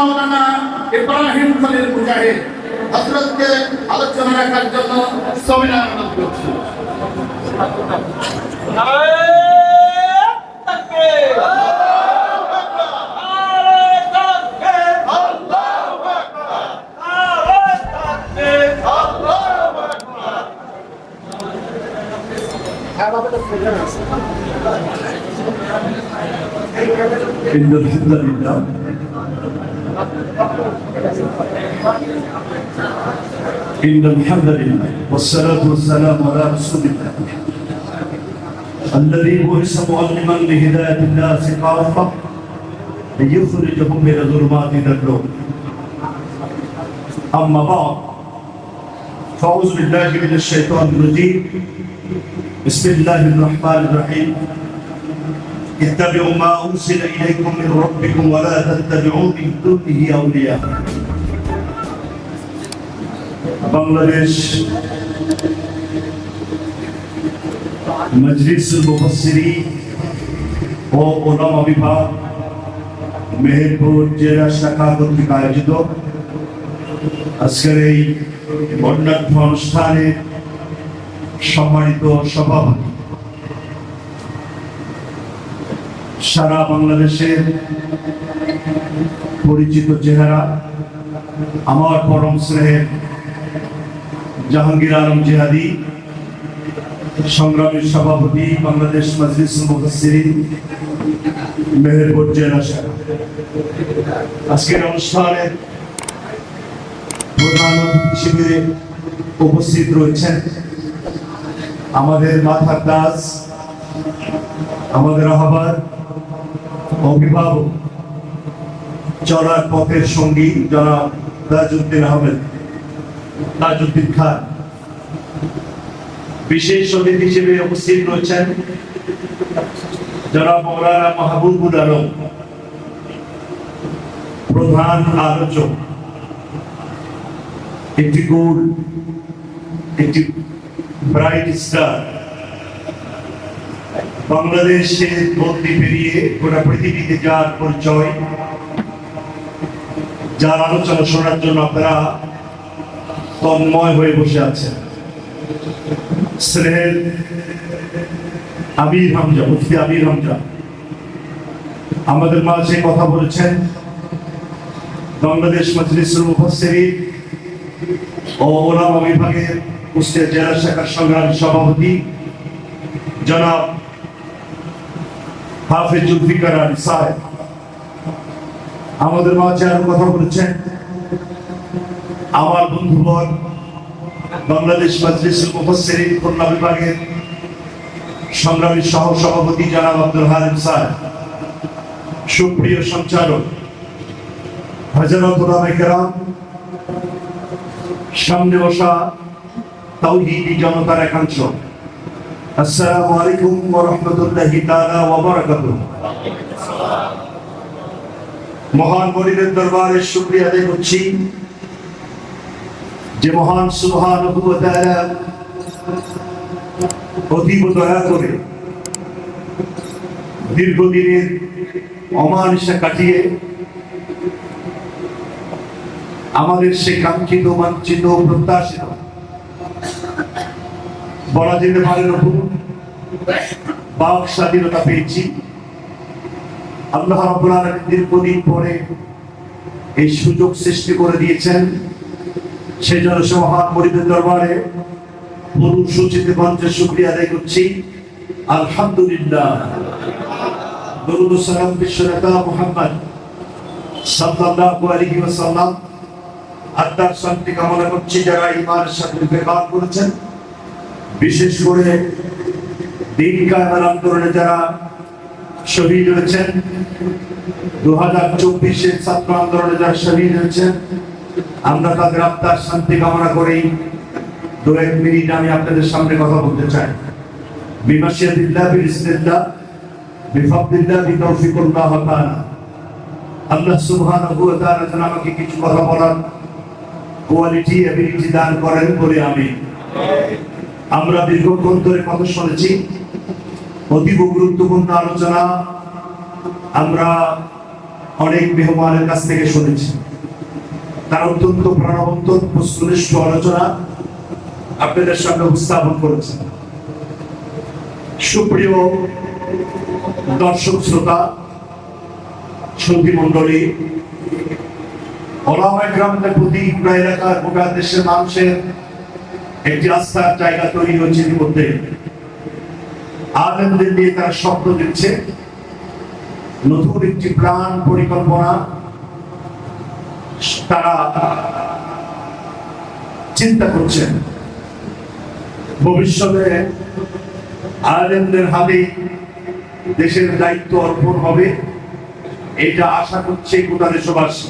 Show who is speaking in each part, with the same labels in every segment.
Speaker 1: মাওলানা ইব্রাহিম খলিল মুজাহিদ হজরতকে আলোচনা রাখার জন্য সেমিনার অনুরোধ করছি
Speaker 2: Thank. إن الحمد لله والصلاة والسلام على رسول الله. الذي بعث معلما لهداية الناس كافة ليخرجهم من الظلمات إلى أما بعد فأعوذ بالله من الشيطان الرجيم. بسم الله الرحمن الرحيم. اتبعوا ما أرسل إليكم من ربكم ولا تتبعوا من دونه أولياء বাংলাদেশ মজলিসুল মুফাসসিরি ও ওলামা বিভাগ মেহেরপুর জেলা শাখা কর্তৃক আয়োজিত আজকের এই বর্ণাঢ্য অনুষ্ঠানে সম্মানিত সভাপতি সারা বাংলাদেশের পরিচিত চেহারা, আমার পরম স্নেহের জাহাঙ্গীর আলম জিহাদি সংগ্রামের সভাপতি, বাংলাদেশ মজলিস মুফাসসিরিন, মেহেরপুর জেলা আজকের অনুষ্ঠানে প্রধান হিসেবে উপস্থিত রয়েছেন আমাদের মাথার দাস, আমাদের আহ্বান অভিভাবক চলার পথের সঙ্গী জনাব তাজউদ্দিন আহমেদ, তাজউদ্দিন খান। বিশেষ অতিথি হিসেবে উপস্থিত রয়েছেন জনাব মৌলানা মাহবুবুল আলম, প্রধান আলোচক। একটি গোল, একটি ব্রাইট স্টার বাংলাদেশের পেরিয়ে গোটা পৃথিবীতে যার পরিচয়, যার আলোচনা শোনার জন্য আপনারা তন্ময় হয়ে বসে আছেন। স্নেহের আমির হামজা, মুফতি হামজা, আমাদের মাঝে কথা বলেছেন বাংলাদেশ মজলিসুল মুফাসসিরিন ও ওলামা বিভাগের কুষ্টিয়া জেলা শাখার সংগ্রামী সভাপতি জনাব হাফিজ জুলফিকার আলী সাহেব। আমাদের মাঝে আরও কথা বলেছেন। আমার বন্ধুবর বাংলাদেশ মজলিসুল মুফাসসিরিন খুলনা বিভাগের সংগ্রামী সহ সভাপতি জনাব আব্দুল হালিম সাহেব সুপ্রিয় সঞ্চালক হাজারত ওলামায়ে কেরাম, সামনে বসা তাওহীদি জনতার একাংশ। আসসালামু আলাইকুম ওয়া রাহমাতুল্লাহি তাআলা ওয়া বারাকাতুহু। মহান দরবারে শুকরিয়া আদায় করছি যে মহান সুবহানাহু ওয়া তাআলা অতীব দয়া করে দীর্ঘদিনের অমানিসা কাটিয়ে আমাদের সে কাঙ্ক্ষিত বাঞ্ছিত প্রত্যাশিত বলা যেতে পারে নতুন বাক স্বাধীনতা পেয়েছি। আল্লাহ রাব্বুল দীর্ঘদিন পরে এই সুযোগ সৃষ্টি করে দিয়েছেন। সেই জন্য সে মহান মরিদের দরবারে পুরুষ সূচিত মঞ্চে শুক্রিয়া আদায় করছি। আলহামদুলিল্লাহ। দরুদ সালাম বিশ্বনেতা মুহাম্মদ সাল্লাল্লাহু আলাইহি ওয়াসাল্লাম। আত্মার শান্তি কামনা করছি যারা ইমানের সাথে বেকার করেছেন। বিশেষ করে দিন কায়মার যারা শহীদ হয়েছেন দু হাজার চব্বিশের ছাত্র আন্দোলনে যারা শহীদ হয়েছেন, আমরা তাদের আত্মার শান্তি কামনা করেই দু এক মিনিট আমি আপনাদের সামনে কথা বলতে চাই। বিমাসিয়াদিল্লাহ বিসমিল্লাহ বিফাদিল্লাহ বিতৌফিকুল্লাহ তাআলা। আল্লাহ সুবহানাহু ওয়া আমাকে কিছু কথা বলার কোয়ালিটি এবিলিটি দান করেন বলে আমি। আমরা দীর্ঘক্ষণ ধরে কথা শুনেছি। অতীব গুরুত্বপূর্ণ আলোচনা আমরা অনেক মেহমানের কাছ থেকে শুনেছি। তার অত্যন্ত প্রাণবন্ত বস্তুনিষ্ঠ আলোচনা আপনাদের সামনে উপস্থাপন করেছেন সুপ্রিয় দর্শক শ্রোতা সঙ্গী মন্ডলী ওলামায় গ্রামের প্রতি পুরা এলাকার গোটা দেশের মানুষের একটি আস্থার জায়গা তৈরি হয়েছে ইতিমধ্যে। আনন্দের নিয়ে তারা স্বপ্ন দিচ্ছে নতুন একটি প্রাণ পরিকল্পনা। তারা চিন্তা করছেন, ভবিষ্যতে আয়ারল্যান্ডের হাতে দেশের দায়িত্ব অর্পণ হবে, এটা আশা করছে গোটা দেশবাসী।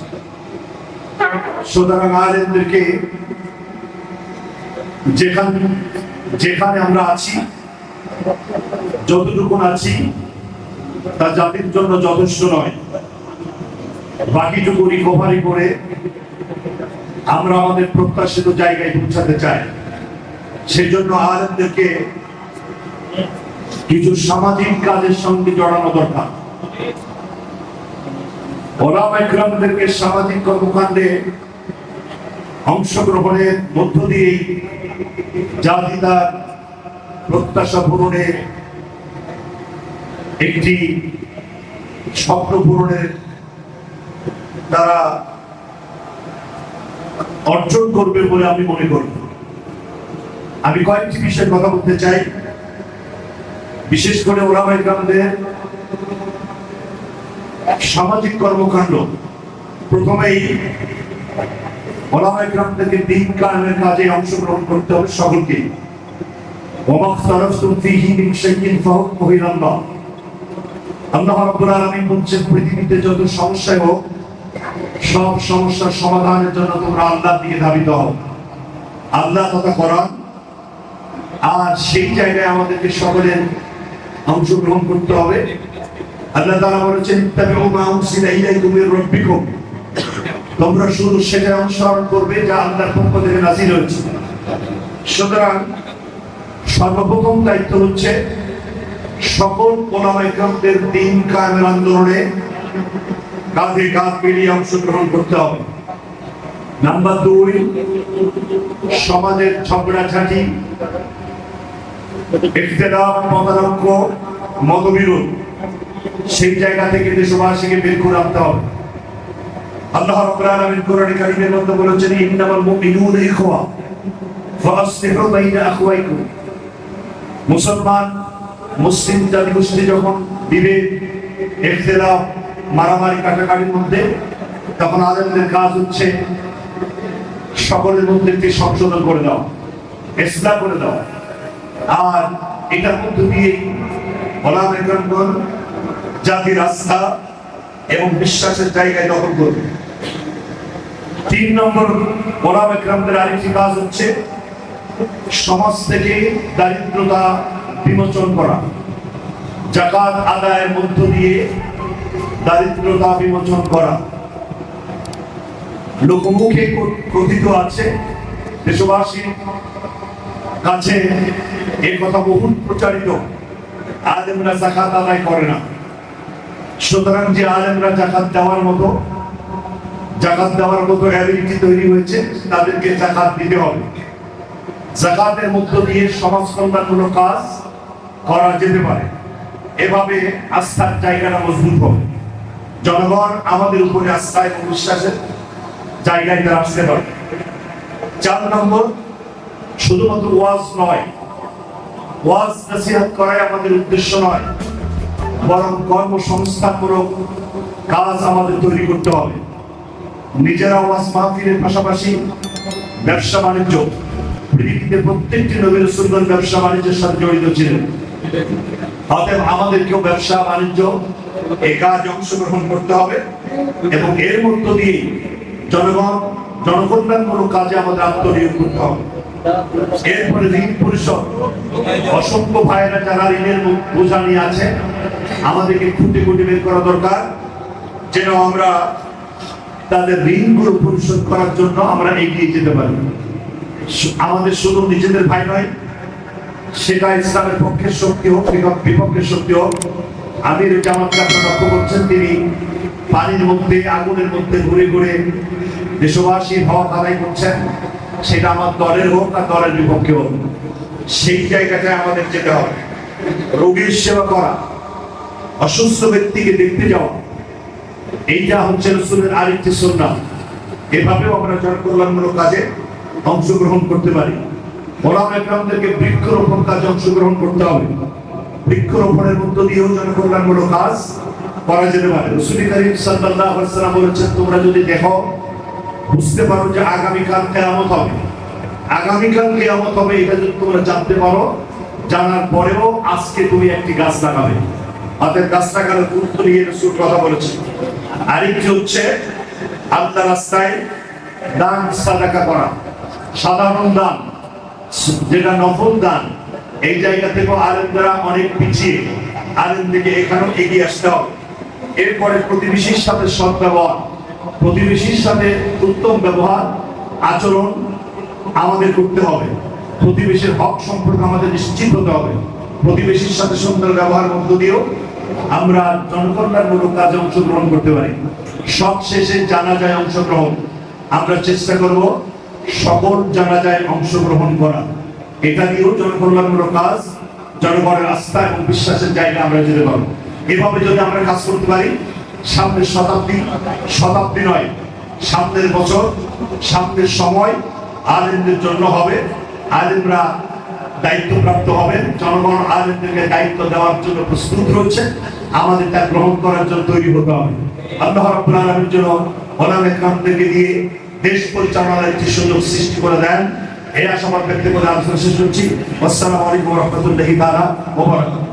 Speaker 2: সুতরাং আয়ারল্যান্ডকে যেখানে যেখানে আমরা আছি, যতটুকু আছি, তা জাতির জন্য যথেষ্ট নয়। বাকিটুকু রিকভারি করে আমরা আমাদের প্রত্যাশিত জায়গায় পৌঁছাতে চাই। সেজন্য আয়ারল্যান্ডকে কিছু সামাজিক কাজের সঙ্গে জড়ানো দরকার। সামাজিক কর্মকাণ্ডে অংশগ্রহণের মধ্য দিয়েই জাতি তার প্রত্যাশা পূরণের একটি স্বপ্ন পূরণের তারা অর্জন করবে বলে আমি মনে করি। আমি কয়েকটি বিষয়ে কথা বলতে চাই। বিশেষ করে ওলামা ইকরামদের সামাজিক কর্মকাণ্ড। প্রথমেই ওলামা ইকরামদেরকে দিন কাজে অংশগ্রহণ করতে হবে সকলকে। আল্লাহ। পৃথিবীতে যত সমস্যাই হোক, সব সমস্যার সমাধানের জন্য তোমরা আল্লাহর দিকে ধাবিত হও। আল্লাহ তথা করান আর সেই জায়গায় আমাদেরকে সকলের অংশগ্রহণ করতে হবে। আল্লাহ তাআলা বলেছেন ইত্তাবিউ মা উনসিলা ইলাইকুম মির রাব্বিকুম। তোমরা শুধু সেটা অনুসরণ করবে যা আল্লাহর পক্ষ থেকে নাজিল হয়েছে। সুতরাং সর্বপ্রথম দায়িত্ব হচ্ছে সকল ওলামাইকরদের দিন কায়েমের আন্দোলনে কাঁধে কাঁধ মিলিয়ে অংশগ্রহণ করতে হবে। নাম্বার দুই, সমাজের ঝগড়াঝাটি মতবিরোধ, সেই জায়গা থেকে দেশবাসীকে বের করে আনতে হবে। আল্লাহ রাব্বুল আলামিন কোরআনে কারীমের মধ্যে বলেছেন, ইন্নামাল মুমিনুনা ইখওয়া ফাসলিহু বাইনা আখওয়াইকুম। মুসলমান, মুসলিম জাতি গোষ্ঠী যখন বিভেদ, ইখতিলাফ, মারামারি কাটাকাটির মধ্যে, তখন আলেমদের কাজ হচ্ছে সকলের মধ্যে একটি সংশোধন করে দাও ইসলাম করে দাও আর এটার মধ্য দিয়ে ওলামা ইকরামগণ জাতির আস্থা এবং বিশ্বাসের জায়গায় দখল করবে। তিন নম্বর ওলামা ইকরামদের আরেকটি কাজ হচ্ছে সমাজ থেকে দারিদ্রতা বিমোচন করা। জাকাত আদায়ের মধ্য দিয়ে দারিদ্রতা বিমোচন করা। লোকমুখে কথিত আছে দেশবাসীর কাছে এই কথা বহুল প্রচারিত। আলেমরা জাকাত আদায় করে না। সুতরাং যে আলেমরা জাকাত দেওয়ার মতো, জাকাত দেওয়ার মতো অ্যাবিলিটি তৈরি হয়েছে, তাদেরকে জাকাত দিতে হবে। জাকাতের মধ্য দিয়ে সমাজ কল্যাণমূলক কাজ করা যেতে পারে। এভাবে আস্থার জায়গাটা মজবুত হবে। জনগণ আমাদের উপরে আস্থা এবং বিশ্বাসের জায়গায় তারা আসতে পারে। চার নম্বর, শুধুমাত্র ওয়াজ নয়। ওয়াজ নসিহত করাই আমাদের উদ্দেশ্য নয়। বরং কর্মসংস্থানমূলক কাজ আমাদের তৈরি করতে হবে। নিজেরা ওয়াজ মাহফিলের পাশাপাশি ব্যবসা বাণিজ্য, পৃথিবীতে প্রত্যেকটি নবীর সুন্দর ব্যবসা বাণিজ্যের সাথে জড়িত ছিলেন। অতএব আমাদেরকেও ব্যবসা বাণিজ্য এই কাজ অংশগ্রহণ করতে হবে এবং এর মধ্য দিয়ে জনগণ, জনকল্যাণমূলক কাজে আমাদের আত্মনিয়োগ করতে হবে। এরপরে ঋণ পরিশোধ। অসংখ্য ভাইয়েরা যারা ঋণের বোঝা নিয়ে আছে, আমাদেরকে খুঁটে খুঁটে বের করা দরকার, যেন আমরা তাদের ঋণগুলো পরিশোধ করার জন্য আমরা এগিয়ে যেতে পারি। আমাদের শুধু নিজেদের ভাই নয়, সেটা ইসলামের পক্ষের শক্তি হোক বিপক- বিপক্ষের শক্তি হোক। আমির জামাতকে আপনারা লক্ষ্য করছেন, তিনি পানির মধ্যে, আগুনের মধ্যে ঘুরে ঘুরে দেশবাসীর হক আদায় করছেন। সেটা আমার দলের হোক আর দলের বিপক্ষে হোক। সেই জায়গাটায় আমাদের যেতে হবে। রোগীর সেবা করা, অসুস্থ ব্যক্তিকে দেখতে যাওয়া, এইটা হচ্ছে রসুলের আরেকটি সুন্নাহ। এভাবেও আমরা জনকল্যাণমূলক কাজে অংশগ্রহণ করতে পারি। ওলামা একরামদেরকে বৃক্ষরোপণ কাজে অংশগ্রহণ করতে হবে। বৃক্ষরোপণের মধ্য দিয়েও জনকল্যাণমূলক কাজ করা যেতে পারে। রসুল করিম ওয়াসাল্লাম বলেছেন, তোমরা যদি দেখো বুঝতে পারো যে আগামীকাল কেয়ামত হবে। আগামীকাল কেয়ামত হবে, এটা যদি তোমরা জানতে পারো, জানার পরেও আজকে তুমি একটি গাছ লাগাবে। হাতের গাছ লাগানোর গুরুত্ব নিয়ে রসুল কথা বলেছেন। আরেকটি হচ্ছে, আল্লাহ রাস্তায় দান, সাদাকা করা। সাধারণ দান, যেটা নফল দান, এই জায়গা থেকে আলেমরা অনেক পিছিয়ে। আলেম থেকে এখানেও এগিয়ে আসতে হবে। এরপরে প্রতিবেশীর সাথে সৎ ব্যবহার প্রতিবেশীর সাথে উত্তম ব্যবহার, আচরণ আমাদের করতে হবে। প্রতিবেশীর হক সম্পর্কে আমাদের নিশ্চিত হতে হবে। প্রতিবেশীর সাথে সুন্দর ব্যবহার মধ্য দিয়েও আমরা জনকল্যাণমূলক কাজে অংশগ্রহণ করতে পারি। সব শেষে জানা যায় অংশগ্রহণ। আমরা চেষ্টা করব সকল জানা যায় অংশগ্রহণ করা এটা দিয়েও জনকল্যাণমূলক কাজ, জনগণের আস্থা এবং বিশ্বাসের জায়গা আমরা যেতে পারব এভাবে যদি আমরা কাজ করতে পারি সামনের শতাব্দী শতাব্দী নয়, সামনের বছর, সামনের সময় আলেমদের জন্য হবে। আলেমরা দায়িত্বপ্রাপ্ত হবেন। জনগণ আলেমদেরকে দায়িত্ব দেওয়ার জন্য প্রস্তুত রয়েছে। আমাদের তা গ্রহণ করার জন্য তৈরি হতে হবে। আল্লাহ রাব্বুল আলামিন জন্য ওলাম একরামদেরকে দিয়ে দেশ পরিচালনার একটি সুযোগ সৃষ্টি করে দেন। এই আশাবাদ ব্যক্তি করে আলোচনা শেষ করছি। আসসালামু আলাইকুম রহমতুল্লাহি তাআলা ওয়া বারাকাতুহু।